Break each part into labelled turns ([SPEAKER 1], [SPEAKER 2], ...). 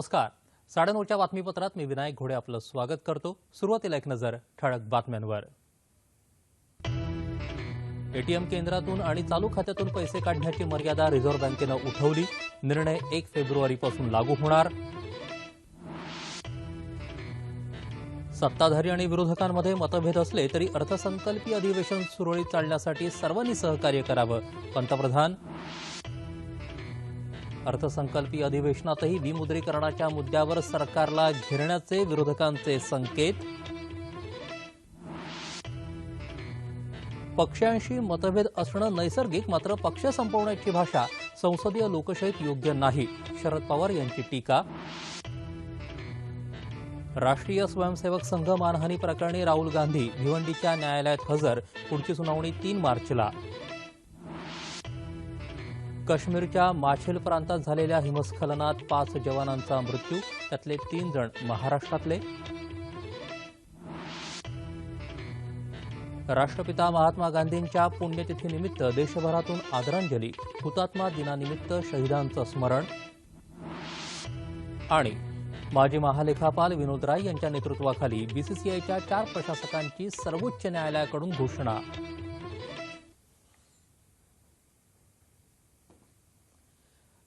[SPEAKER 1] नमस्कार साडेनऊच्या बातमीपत्रात मी विनायक घोडे आपलं स्वागत करतो सुरुवातीला एक नजर ठळक बातम्यांवर एटीएम केंद्रातून आणि चालू खात्यातून पैसे काढण्याची मर्यादा रिझर्व्ह बँकेनं उठवली निर्णय एक फेब्रुवारीपासून लागू होणार सत्ताधारी आणि विरोधकांमध्ये मतभेद असले तरी अर्थसंकल्पीय अधिवेशन सुरळीत चालण्यासाठी सर्वांनी सहकार्य करावं पंतप्रधान अर्थसंकल्पीय अधिवेशनातही विमुद्रीकरणाच्या मुद्द्यावर सरकारला घेरण्याचे विरोधकांचे संकेत पक्षांशी मतभेद असणं नैसर्गिक मात्र पक्ष संपवण्याची भाषा संसदीय लोकशाहीत योग्य नाही शरद पवार यांची टीका राष्ट्रीय स्वयंसेवक संघ मानहानी प्रकरणी राहुल गांधी भिवंडीच्या न्यायालयात हजर पुढची सुनावणी तीन मार्चला काश्मीरच्या माछेल प्रांतात झालेल्या हिमस्खलनात पाच जवानांचा मृत्यू त्यातले तीन जण महाराष्ट्रातले राष्ट्रपिता महात्मा गांधींच्या पुण्यतिथीनिमित्त देशभरातून आदरांजली हुतात्मा दिनानिमित्त शहीदांचं स्मरण आणि माजी महालेखापाल विनोद राय यांच्या नेतृत्वाखाली बीसीसीआयच्या चार प्रशासकांची सर्वोच्च न्यायालयाकडून घोषणा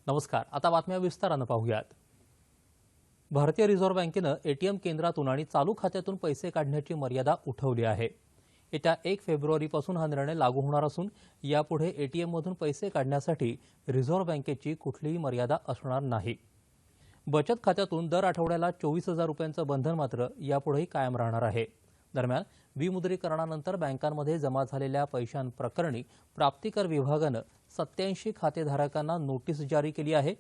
[SPEAKER 1] नमस्कार आता बातम्या विस्तारानं पाहूयात भारतीय रिझर्व्ह बँकेनं एटीएम केंद्रातून आणि चालू खात्यातून पैसे काढण्याची मर्यादा उठवली आहे येत्या एक फेब्रुवारीपासून हा निर्णय लागू होणार असून यापुढे मधून पैसे काढण्यासाठी रिझर्व्ह बँकेची कुठलीही मर्यादा असणार नाही बचत खात्यातून दर आठवड्याला चोवीस हजार रुपयांचं बंधन मात्र यापुढेही कायम राहणार आहे दरम्यान विमुद्रीकरणानंतर बँकांमध्ये जमा झालेल्या पैशांप्रकरणी प्राप्तिकर विभागानं सत्याऐंशी खातेधारकांना नोटीस जारी केली आहे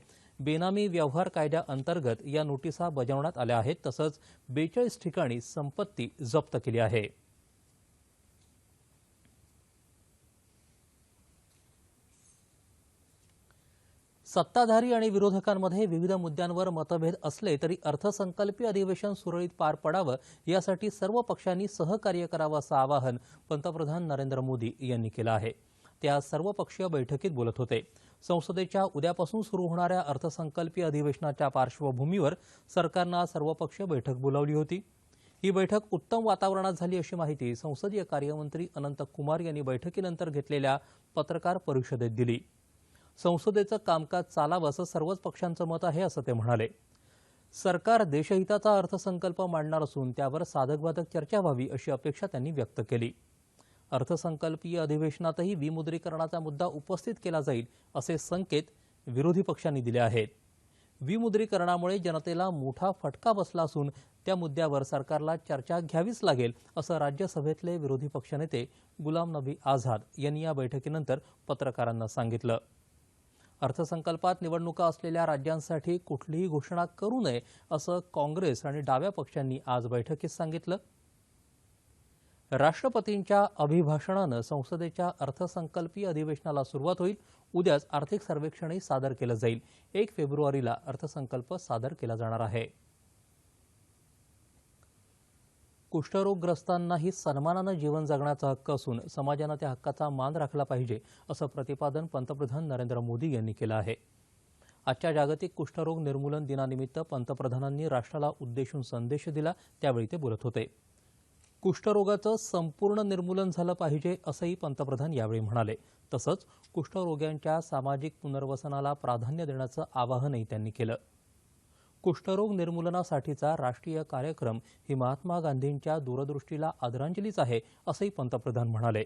[SPEAKER 1] बेनामी व्यवहार कायद्याअंतर्गत या नोटिसा बजावण्यात आल्या आहेत तसंच बेचाळीस ठिकाणी संपत्ती जप्त केली आहे सत्ताधारी आणि विरोधकांमध्ये विविध मुद्द्यांवर मतभेद असले तरी अर्थसंकल्पीय अधिवेशन सुरळीत पार पडावं यासाठी सर्व पक्षांनी सहकार्य करावं असं आवाहन पंतप्रधान नरेंद्र मोदी यांनी केलं आहे ते आज सर्वपक्षीय बैठकीत बोलत होते संसदेच्या उद्यापासून सुरू होणाऱ्या अर्थसंकल्पीय अधिवेशनाच्या पार्श्वभूमीवर सरकारनं आज सर्वपक्षीय बैठक बोलावली होती ही बैठक उत्तम वातावरणात झाली अशी माहिती संसदीय कार्यमंत्री अनंत कुमार यांनी बैठकीनंतर घेतलेल्या पत्रकार परिषदेत दिली संसदेचं कामकाज चालावं असं सर्वच पक्षांचं मत आहे असं ते म्हणाले सरकार देशहिताचा अर्थसंकल्प मांडणार असून त्यावर साधकबाधक चर्चा व्हावी अशी अपेक्षा त्यांनी व्यक्त केली अर्थसंकल्पीय अधिवेशनातही विमुद्रीकरणाचा मुद्दा उपस्थित केला जाईल असे संकेत विरोधी पक्षांनी दिले आहेत विमुद्रीकरणामुळे जनतेला मोठा फटका बसला असून त्या मुद्द्यावर सरकारला चर्चा घ्यावीच लागेल असं राज्यसभेतले विरोधी पक्षनेते गुलाम नबी आझाद यांनी या बैठकीनंतर पत्रकारांना सांगितलं अर्थसंकल्पात निवडणुका असलेल्या राज्यांसाठी कुठलीही घोषणा करू नये असं काँग्रेस आणि डाव्या पक्षांनी आज बैठकीत सांगितलं राष्ट्रपतींच्या अभिभाषणानं संसदेच्या अर्थसंकल्पीय अधिवेशनाला सुरुवात होईल उद्याच आर्थिक सर्वेक्षणही सादर केलं जाईल एक फेब्रुवारीला अर्थसंकल्प सादर केला जाणार आहे कुष्ठरोगग्रस्तांनाही सन्मानानं जीवन जगण्याचा हक्क असून समाजानं त्या हक्काचा मान राखला पाहिजे असं प्रतिपादन पंतप्रधान नरेंद्र मोदी यांनी केलं आहे आजच्या जागतिक कुष्ठरोग निर्मूलन दिनानिमित्त पंतप्रधानांनी राष्ट्राला उद्देशून संदेश दिला त्यावेळी ते बोलत होते कुष्ठरोगाचं संपूर्ण निर्मूलन झालं पाहिजे असंही पंतप्रधान यावेळी म्हणाले तसंच कुष्ठरोग्यांच्या सामाजिक पुनर्वसनाला प्राधान्य देण्याचं आवाहनही त्यांनी केलं कुष्ठरोग निर्मूलनासाठीचा राष्ट्रीय कार्यक्रम ही महात्मा गांधींच्या दूरदृष्टीला आदरांजलीच आहे असंही पंतप्रधान म्हणाले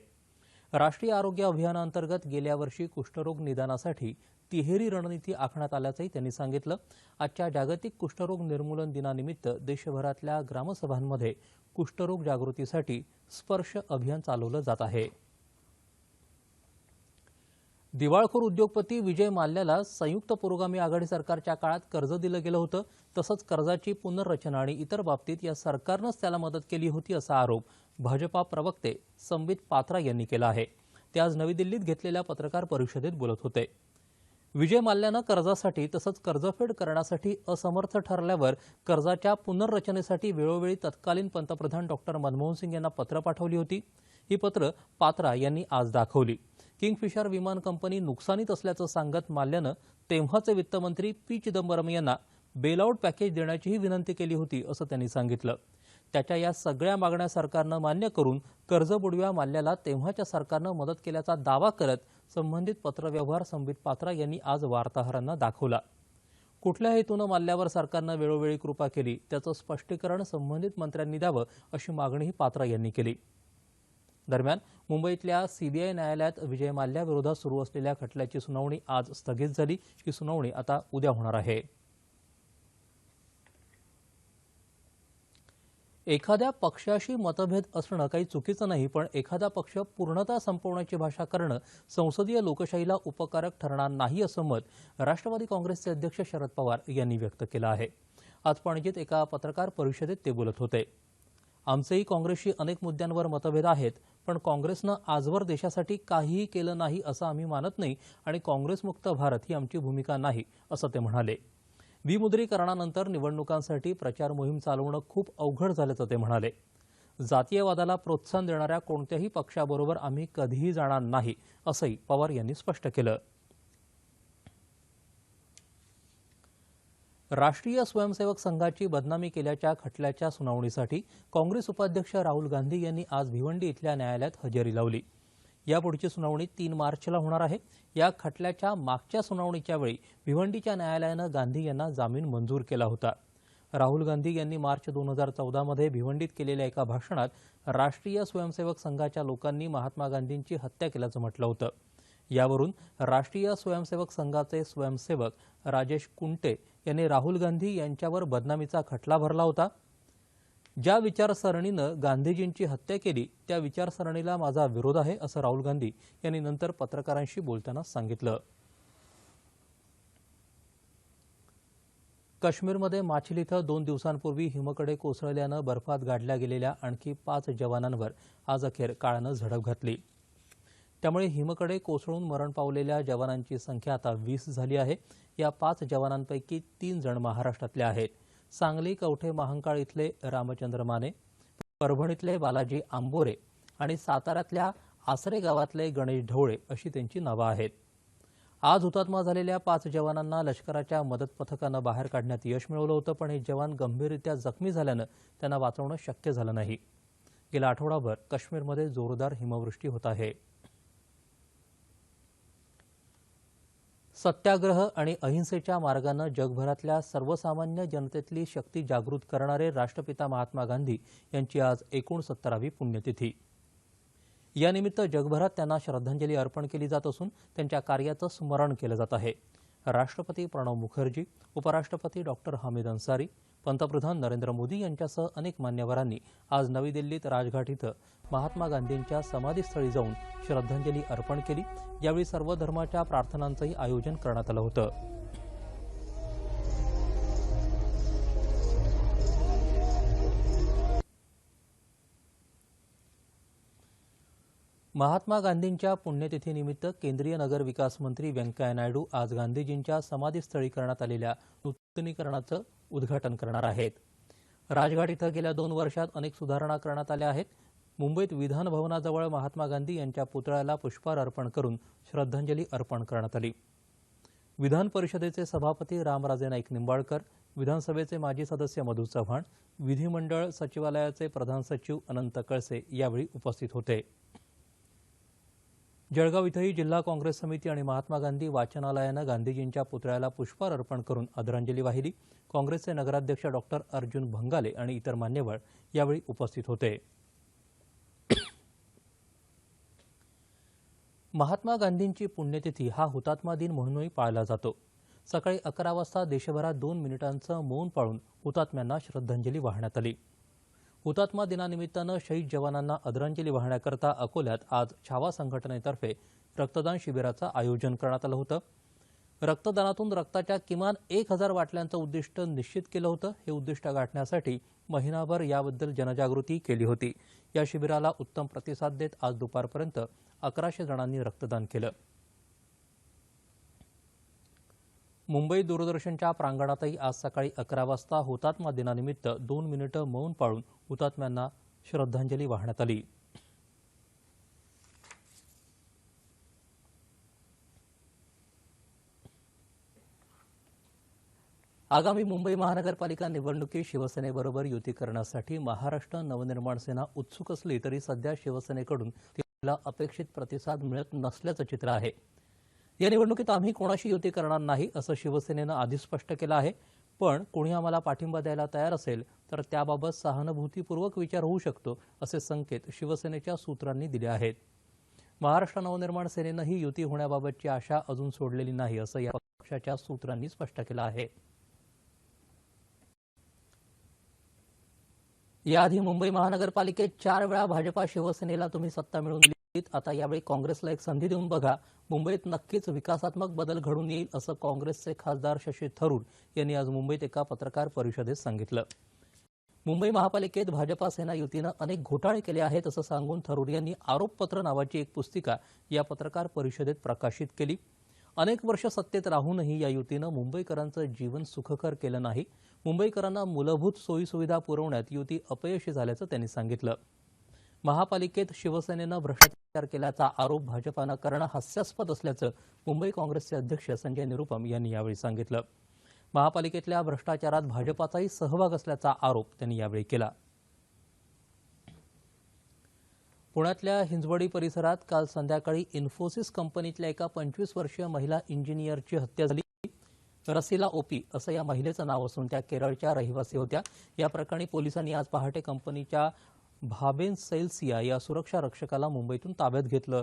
[SPEAKER 1] राष्ट्रीय आरोग्य अभियानाअंतर्गत गेल्या वर्षी कुष्ठरोग निदानासाठी तिहेरी रणनीती आखण्यात आल्याचंही त्यांनी सांगितलं आजच्या जागतिक कुष्ठरोग निर्मूलन दिनानिमित्त देशभरातल्या ग्रामसभांमध्ये कुष्ठरोग जागृतीसाठी स्पर्श अभियान चालवलं जात आहे दिवाळखोर उद्योगपती विजय माल्ल्याला संयुक्त पुरोगामी आघाडी सरकारच्या काळात कर्ज दिलं गेलं होतं तसंच कर्जाची पुनर्रचना आणि इतर बाबतीत या सरकारनंच त्याला मदत केली होती असा आरोप भाजपा प्रवक्ते संबित पात्रा यांनी केला आहे ते आज नवी दिल्लीत घेतलेल्या पत्रकार परिषदेत बोलत होते विजय माल्ल्यानं कर्जासाठी तसंच कर्जफेड करण्यासाठी असमर्थ ठरल्यावर कर्जाच्या पुनर्रचनेसाठी वेळोवेळी तत्कालीन पंतप्रधान डॉक्टर मनमोहन सिंग यांना पत्र पाठवली होती ही पत्र पात्रा यांनी आज दाखवली किंगफिशर विमान कंपनी नुकसानीत असल्याचं सांगत माल्ल्यानं तेव्हाचे वित्तमंत्री पी चिदंबरम यांना बेलआउट पॅकेज देण्याचीही विनंती केली होती असं त्यांनी सांगितलं त्याच्या या सगळ्या मागण्या सरकारनं मान्य करून कर्ज बुडव्या माल्याला तेव्हाच्या सरकारनं मदत केल्याचा दावा करत संबंधित पत्रव्यवहार संबित पात्रा यांनी आज वार्ताहरांना दाखवला कुठल्या हेतूनं माल्ल्यावर सरकारनं वेळोवेळी कृपा केली त्याचं स्पष्टीकरण संबंधित मंत्र्यांनी द्यावं अशी मागणीही पात्रा यांनी केली दरम्यान मुंबईतल्या सीबीआय न्यायालयात विजय माल्याविरोधात सुरू असलेल्या खटल्याची सुनावणी आज स्थगित झाली ही सुनावणी आता उद्या होणार आहे एखाद्या पक्षाशी मतभेद असणं काही चुकीचं नाही पण एखादा पक्ष पूर्णता संपवण्याची भाषा करणं संसदीय लोकशाहीला उपकारक ठरणार नाही असं मत राष्ट्रवादी काँग्रेसचे अध्यक्ष शरद पवार यांनी व्यक्त केलं आहे आज पणजीत एका पत्रकार परिषदेत ते बोलत होते आमचेही काँग्रेसशी अनेक मुद्द्यांवर मतभेद आहेत पण काँग्रेसनं आजवर देशासाठी काहीही केलं नाही असं आम्ही मानत नाही आणि काँग्रेसमुक्त भारत ही आमची भूमिका नाही असं ते म्हणाले विमुद्रीकरणानंतर निवडणुकांसाठी प्रचार मोहीम चालवणं खूप अवघड झाल्याचं ते म्हणाले जातीयवादाला प्रोत्साहन देणाऱ्या कोणत्याही पक्षाबरोबर आम्ही कधीही जाणार नाही असंही पवार यांनी स्पष्ट केलं राष्ट्रीय स्वयंसेवक संघाची बदनामी केल्याच्या खटल्याच्या सुनावणीसाठी काँग्रेस उपाध्यक्ष राहुल गांधी यांनी आज भिवंडी इथल्या न्यायालयात हजेरी लावली यापुढची सुनावणी तीन मार्चला होणार आहे या खटल्याच्या मागच्या सुनावणीच्या वेळी भिवंडीच्या न्यायालयानं गांधी यांना जामीन मंजूर केला होता राहुल गांधी यांनी मार्च दोन हजार चौदामध्ये भिवंडीत केलेल्या एका भाषणात राष्ट्रीय स्वयंसेवक संघाच्या लोकांनी महात्मा गांधींची हत्या केल्याचं म्हटलं होतं यावरून राष्ट्रीय स्वयंसेवक संघाचे स्वयंसेवक राजेश कुंटे यांनी राहुल गांधी यांच्यावर बदनामीचा खटला भरला होता ज्या विचारसरणीनं गांधीजींची हत्या केली त्या विचारसरणीला माझा विरोध आहे असं राहुल गांधी यांनी नंतर पत्रकारांशी बोलताना सांगितलं काश्मीरमध्ये माछिल इथं दोन दिवसांपूर्वी हिमकडे कोसळल्यानं बर्फात गाडल्या गेलेल्या आणखी पाच जवानांवर आज अखेर काळानं झडप घातली त्यामुळे हिमकडे कोसळून मरण पावलेल्या जवानांची संख्या आता वीस झाली आहे या पाच जवानांपैकी तीन जण महाराष्ट्रातले आहेत सांगली कवठे महांकाळ इथले रामचंद्र माने परभणीतले बालाजी आंबोरे आणि साताऱ्यातल्या आसरे गावातले गणेश ढवळे अशी त्यांची नावं आहेत आज हुतात्मा झालेल्या पाच जवानांना लष्कराच्या मदत पथकानं बाहेर काढण्यात यश मिळवलं होतं पण हे जवान गंभीररित्या जखमी झाल्यानं त्यांना वाचवणं शक्य झालं नाही गेला आठवडाभर काश्मीरमध्ये जोरदार हिमवृष्टी होत आहे सत्याग्रह आणि अहिंसेच्या मार्गानं जगभरातल्या सर्वसामान्य जनतेतली शक्ती जागृत करणारे राष्ट्रपिता महात्मा गांधी यांची आज एकोणसत्तरावी पुण्यतिथी यानिमित्त जगभरात त्यांना श्रद्धांजली अर्पण केली जात असून त्यांच्या कार्याचं स्मरण केलं जात आहे राष्ट्रपती प्रणव मुखर्जी उपराष्ट्रपती डॉक्टर हमीद अन्सारी पंतप्रधान नरेंद्र मोदी यांच्यासह अनेक मान्यवरांनी आज नवी दिल्लीत राजघाट इथं महात्मा गांधींच्या समाधीस्थळी जाऊन श्रद्धांजली अर्पण केली यावेळी सर्व धर्माच्या प्रार्थनांचंही आयोजन करण्यात आलं होतं महात्मा गांधींच्या पुण्यतिथीनिमित्त केंद्रीय नगर विकास मंत्री व्यंकय्या नायडू आज गांधीजींच्या समाधीस्थळी करण्यात आलेल्या नूतनीकरणाचं उद्घाटन करणार आहेत राजघाट इथं गेल्या दोन वर्षात अनेक सुधारणा करण्यात आल्या आहेत मुंबईत विधान भवनाजवळ महात्मा गांधी यांच्या पुतळ्याला पुष्पहार अर्पण करून श्रद्धांजली अर्पण करण्यात आली विधान परिषदेचे सभापती रामराजे नाईक निंबाळकर विधानसभेचे माजी सदस्य मधू चव्हाण विधिमंडळ सचिवालयाचे प्रधान सचिव अनंत कळसे यावेळी उपस्थित होते जळगाव इथंही जिल्हा काँग्रेस समिती आणि महात्मा गांधी वाचनालयानं गांधीजींच्या पुतळ्याला पुष्पहार अर्पण करून आदरांजली वाहिली काँग्रेसचे नगराध्यक्ष डॉक्टर अर्जुन भंगाले आणि इतर मान्यवर यावेळी उपस्थित होते महात्मा गांधींची पुण्यतिथी हा हुतात्मा दिन म्हणूनही पाळला जातो सकाळी अकरा वाजता देशभरात दोन मिनिटांचं मौन पाळून हुतात्म्यांना श्रद्धांजली वाहण्यात आली हुतात्मा दिनानिमित्तानं शहीद जवानांना आदरांजली वाहण्याकरता अकोल्यात आज छावा संघटनेतर्फे रक्तदान शिबिराचं आयोजन करण्यात आलं होतं रक्तदानातून रक्ताच्या किमान एक हजार बाटल्यांचं उद्दिष्ट निश्चित केलं होतं हे उद्दिष्ट गाठण्यासाठी महिनाभर याबद्दल जनजागृती केली होती या शिबिराला उत्तम प्रतिसाद देत आज दुपारपर्यंत अकराशे जणांनी रक्तदान केलं मुंबई दूरदर्शनच्या प्रांगणातही आज सकाळी अकरा वाजता हुतात्मा दिनानिमित्त दोन मिनिटं मौन पाळून हुतात्म्यांना श्रद्धांजली वाहण्यात आली आगामी मुंबई महानगरपालिका निवडणुकीत शिवसेनेबरोबर युती करण्यासाठी महाराष्ट्र नवनिर्माण सेना उत्सुक असली तरी सध्या शिवसेनेकडून तिला अपेक्षित प्रतिसाद मिळत नसल्याचं चित्र आहे या निवडणुकीत आम्ही कोणाशी युती करणार नाही असं शिवसेनेनं आधीच स्पष्ट केलं आहे पण कोणी आम्हाला पाठिंबा द्यायला तयार असेल तर त्याबाबत सहानुभूतीपूर्वक विचार होऊ शकतो असे संकेत शिवसेनेच्या सूत्रांनी दिले आहेत महाराष्ट्र नवनिर्माण सेनेनंही युती होण्याबाबतची आशा अजून सोडलेली नाही असं या पक्षाच्या सूत्रांनी स्पष्ट केलं आहे याआधी मुंबई महानगरपालिकेत चार वेळा भाजपा शिवसेनेला तुम्ही सत्ता मिळवून दिली आता यावेळी काँग्रेसला एक संधी देऊन बघा मुंबईत नक्कीच विकासात्मक बदल घडून येईल असं काँग्रेसचे खासदार शशी थरूर यांनी आज मुंबईत एका पत्रकार परिषदेत सांगितलं मुंबई महापालिकेत भाजपा सेना युतीनं अनेक घोटाळे केले आहेत असं सांगून थरूर यांनी आरोपपत्र नावाची एक पुस्तिका या पत्रकार परिषदेत प्रकाशित केली अनेक वर्ष सत्तेत राहूनही या युतीनं मुंबईकरांचं जीवन सुखकर केलं नाही मुंबईकरांना मूलभूत सोयीसुविधा पुरवण्यात युती अपयशी झाल्याचं त्यांनी सांगितलं महापालिकेत शिवसेनेनं भ्रष्टाचार केल्याचा आरोप भाजपानं करणं हास्यास्पद असल्याचं मुंबई काँग्रेसचे अध्यक्ष संजय निरुपम यांनी यावेळी सांगितलं महापालिकेतल्या भ्रष्टाचारात भाजपाचाही सहभाग असल्याचा आरोप त्यांनी यावेळी केला पुण्यातल्या हिंजवडी परिसरात काल संध्याकाळी इन्फोसिस कंपनीतल्या एका पंचवीस वर्षीय महिला इंजिनियरची हत्या झाली रसिला ओपी असं या महिलेचं नाव असून त्या केरळच्या रहिवासी होत्या या प्रकरणी पोलिसांनी आज पहाटे कंपनीच्या भाबेन सेल्सिया या सुरक्षा रक्षकाला मुंबईतून ताब्यात घेतलं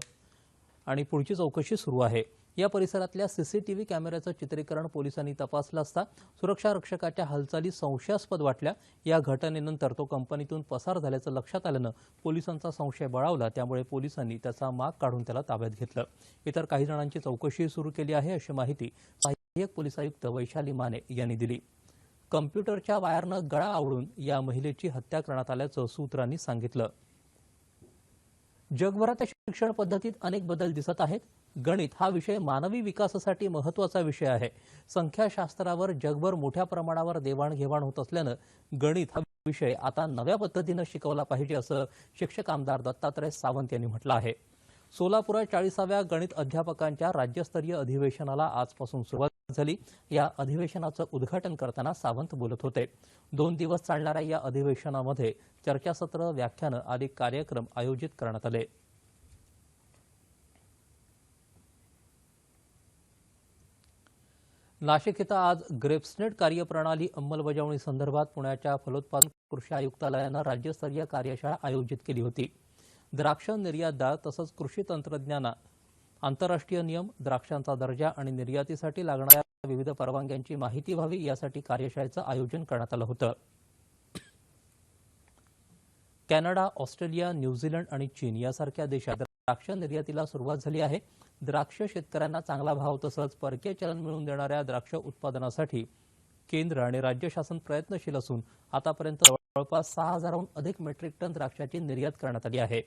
[SPEAKER 1] आणि पुढची चौकशी सुरू आहे या परिसरातल्या सीसीटीव्ही कॅमेऱ्याचं चित्रीकरण पोलिसांनी तपासलं असता सुरक्षा रक्षकाच्या हालचाली संशयास्पद वाटल्या या घटनेनंतर तो कंपनीतून पसार झाल्याचं लक्षात आल्यानं पोलिसांचा संशय बळावला त्यामुळे पोलिसांनी त्याचा माग काढून त्याला ताब्यात घेतलं इतर काही जणांची चौकशी सुरू केली आहे अशी माहिती सहाय्यक पोलीस आयुक्त वैशाली माने यांनी दिली कम्प्युटरच्या वायरनं गळा आवडून या महिलेची हत्या करण्यात आल्याचं सूत्रांनी सांगितलं जगभरात शिक्षण पद्धतीत अनेक बदल दिसत आहेत गणित हा विषय मानवी विकासासाठी महत्वाचा विषय आहे संख्याशास्त्रावर जगभर मोठ्या प्रमाणावर देवाणघेवाण होत असल्यानं गणित हा विषय आता नव्या पद्धतीनं शिकवला पाहिजे असं शिक्षक आमदार दत्तात्रय सावंत यांनी म्हटलं आहे सोलापुरात चाळीसाव्या गणित अध्यापकांच्या राज्यस्तरीय अधिवेशनाला आजपासून सुरुवात झाली या अधिवेशनाचं उद्घाटन करताना सावंत बोलत होते दोन दिवस चालणाऱ्या या अधिवेशनामध्ये चर्चासत्र व्याख्यान आदी कार्यक्रम आयोजित करण्यात आले नाशिक इथं आज ग्रेप्सनेट कार्यप्रणाली अंमलबजावणी संदर्भात पुण्याच्या फलोत्पादन कृषी आयुक्तालयानं राज्यस्तरीय कार्यशाळा आयोजित केली होती द्राक्ष निर्यातदार तसंच कृषी तंत्रज्ञाना आंतरराष्ट्रीय नियम द्राक्षांचा दर्जा आणि निर्यातीसाठी लागणाऱ्या विविध परवानग्यांची माहिती व्हावी यासाठी कार्यशाळेचं आयोजन करण्यात आलं होतं कॅनडा ऑस्ट्रेलिया न्यूझीलंड आणि चीन यासारख्या देशात द्राक्ष निर्यातीला सुरुवात झाली आहे द्राक्ष शेतकऱ्यांना चांगला भाव तसंच परकीय चलन मिळवून देणाऱ्या द्राक्ष उत्पादनासाठी केंद्र आणि राज्य शासन प्रयत्नशील असून आतापर्यंत जवळपास सहा हजारहून अधिक मेट्रिक टन द्राक्षाची निर्यात करण्यात आली आहे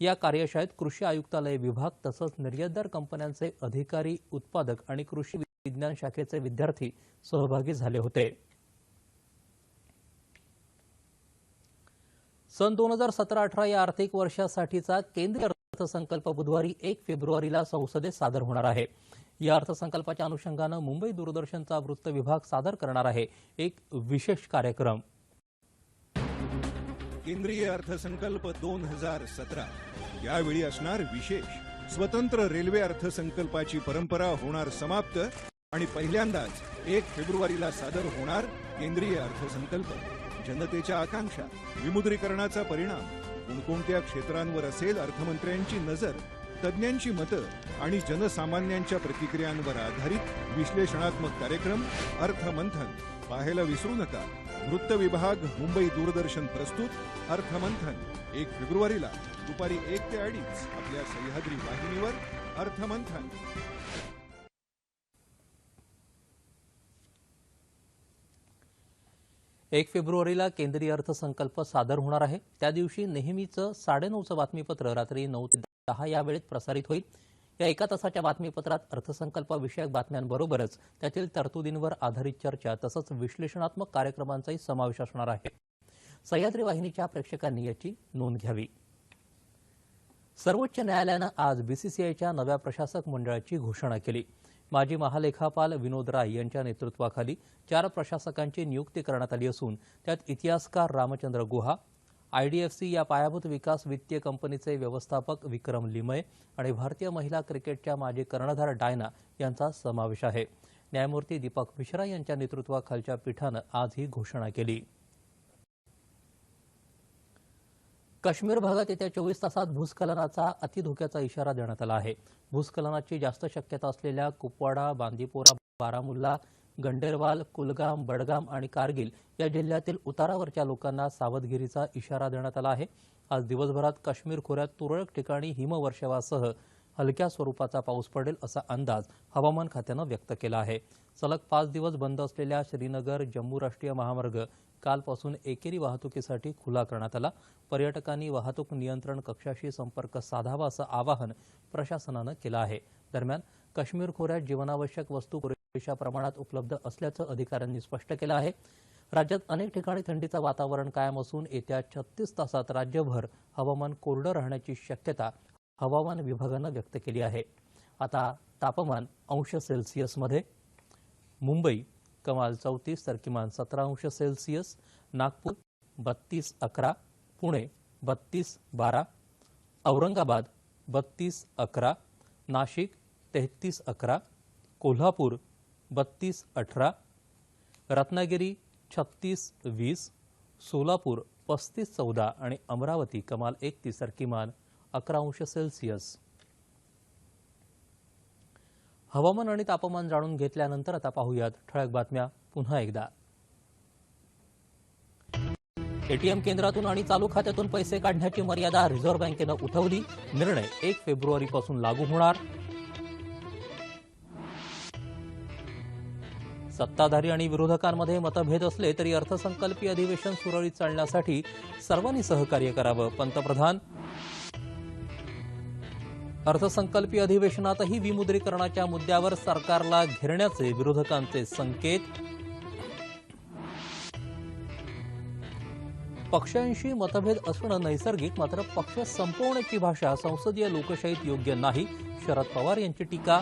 [SPEAKER 1] या कार्यशाळेत कृषी आयुक्तालय विभाग तसंच निर्यातदार कंपन्यांचे अधिकारी उत्पादक आणि कृषी विज्ञान शाखेचे विद्यार्थी सहभागी झाले होते सन दोन हजार सतरा अठरा या आर्थिक वर्षासाठीचा केंद्रीय अर्थसंकल्प बुधवारी एक फेब्रुवारीला संसदेत सादर होणार आहे या अर्थसंकल्पाच्या अनुषंगानं मुंबई दूरदर्शनचा वृत्त विभाग सादर करणार आहे एक विशेष कार्यक्रम केंद्रीय अर्थसंकल्प दोन हजार सतरा यावेळी असणार विशेष स्वतंत्र रेल्वे अर्थसंकल्पाची परंपरा होणार समाप्त आणि पहिल्यांदाच एक फेब्रुवारीला सादर होणार केंद्रीय अर्थसंकल्प जनतेच्या आकांक्षा विमुद्रीकरणाचा परिणाम कोणकोणत्या क्षेत्रांवर असेल अर्थमंत्र्यांची नजर तज्ज्ञांची मतं आणि जनसामान्यांच्या प्रतिक्रियांवर आधारित विश्लेषणात्मक कार्यक्रम अर्थमंथन पाहायला विसरू नका वृत्त विभाग मुंबई दूरदर्शन प्रस्तुत अर्थमंथन एक फेब्रुवारीला दुपारी एक ते अडीच आपल्या सह्याद्री वाहिनीवर अर्थमंथन एक फेब्रुवारीला केंद्रीय अर्थसंकल्प सादर होणार आहे त्या दिवशी नेहमीचं साडेनऊचं बातमीपत्र रात्री नऊ ते दहा या वेळेत प्रसारित होईल या एका तासाच्या बातमीपत्रात अर्थसंकल्पविषयक बातम्यांबरोबरच त्यातील तरतुदींवर आधारित चर्चा तसंच विश्लेषणात्मक कार्यक्रमांचाही समावेश असणार आहे सह्याद्री वाहिनीच्या प्रेक्षकांनी याची नोंद घ्यावी सर्वोच्च न्यायालयानं आज बीसीसीआयच्या नव्या प्रशासक मंडळाची घोषणा केली माजी महालेखापाल विनोद राय यांच्या नेतृत्वाखाली चार प्रशासकांची नियुक्ती करण्यात आली असून त्यात इतिहासकार रामचंद्र गुहा आयडीएफसी या पायाभूत विकास वित्तीय कंपनीचे व्यवस्थापक विक्रम लिमये आणि भारतीय महिला क्रिकेटच्या माजी कर्णधार डायना यांचा समावेश आहे न्यायमूर्ती दीपक मिश्रा यांच्या नेतृत्वाखालच्या पीठानं आज ही घोषणा केली काश्मीर भागात येत्या चोवीस तासात भूस्खलनाचा अतिधोक्याचा इशारा देण्यात आला आहे भूस्खलनाची जास्त शक्यता असलेल्या कुपवाडा बांदीपोरा बारामुल्ला गंडेरवाल कुलगाम बडगाम आणि कारगिल या जिल्ह्यातील उतारावरच्या लोकांना सावधगिरीचा इशारा देण्यात आला आहे आज दिवसभरात काश्मीर खोऱ्यात तुरळक ठिकाणी हिमवर्षावासह हलक्या स्वरूपाचा पाऊस पडेल असा अंदाज हवामान खात्यानं व्यक्त केला आहे सलग पाच दिवस बंद असलेल्या श्रीनगर जम्मू राष्ट्रीय महामार्ग कालपासून एकेरी वाहतुकीसाठी खुला करण्यात आला पर्यटकांनी वाहतूक नियंत्रण कक्षाशी संपर्क साधावा असं आवाहन प्रशासनानं केलं आहे दरम्यान काश्मीर खोऱ्यात जीवनावश्यक वस्तू पुरेशा प्रमाणात उपलब्ध असल्याचं अधिकाऱ्यांनी स्पष्ट केलं आहे राज्यात अनेक ठिकाणी थंडीचं वातावरण कायम असून येत्या छत्तीस तासात राज्यभर हवामान कोरडं राहण्याची शक्यता हवामान विभागानं व्यक्त केली आहे आता तापमान अंश सेल्सिअसमध्ये मुंबई कमाल चौतीस तर किमान सतरा अंश सेल्सिअस नागपूर बत्तीस अकरा पुणे बत्तीस बारा औरंगाबाद बत्तीस अकरा नाशिक तेहतीस अकरा कोल्हापूर बत्तीस अठरा रत्नागिरी छत्तीस वीस सोलापूर पस्तीस चौदा आणि अमरावती कमाल एकतीस तर किमान अकरा अंश सेल्सिअस हवामान आणि तापमान जाणून घेतल्यानंतर आता पाहूयात ठळक बातम्या पुन्हा एकदा एटीएम केंद्रातून आणि चालू खात्यातून पैसे काढण्याची मर्यादा रिझर्व्ह बँकेनं उठवली निर्णय एक फेब्रुवारीपासून लागू होणार सत्ताधारी आणि विरोधकांमध्ये मतभेद असले तरी अर्थसंकल्पीय अधिवेशन सुरळीत चालण्यासाठी सर्वांनी सहकार्य करावं पंतप्रधान अर्थसंकल्पीय अधिवेशनातही विमुद्रीकरणाच्या मुद्द्यावर सरकारला घेरण्याचे विरोधकांचे संकेत पक्षांशी मतभेद असणं नैसर्गिक मात्र पक्ष संपवण्याची भाषा संसदीय लोकशाहीत योग्य नाही शरद पवार यांची टीका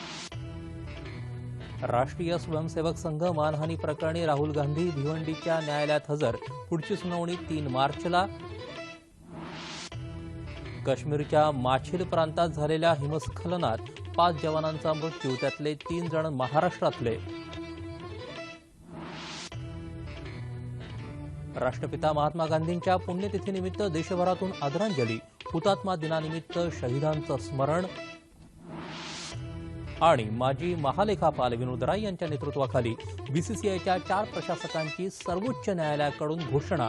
[SPEAKER 1] राष्ट्रीय स्वयंसेवक संघ मानहानी प्रकरणी राहुल गांधी भिवंडीच्या न्यायालयात हजर पुढची सुनावणी तीन मार्चला काश्मीरच्या माछिल प्रांतात झालेल्या हिमस्खलनात पाच जवानांचा मृत्यू त्यातले तीन जण महाराष्ट्रातले राष्ट्रपिता महात्मा गांधींच्या पुण्यतिथीनिमित्त देशभरातून आदरांजली हुतात्मा दिनानिमित्त शहीदांचं स्मरण आणि माजी महालेखापाल विनोद राय यांच्या नेतृत्वाखाली बीसीसीआयच्या चार प्रशासकांची सर्वोच्च न्यायालयाकडून घोषणा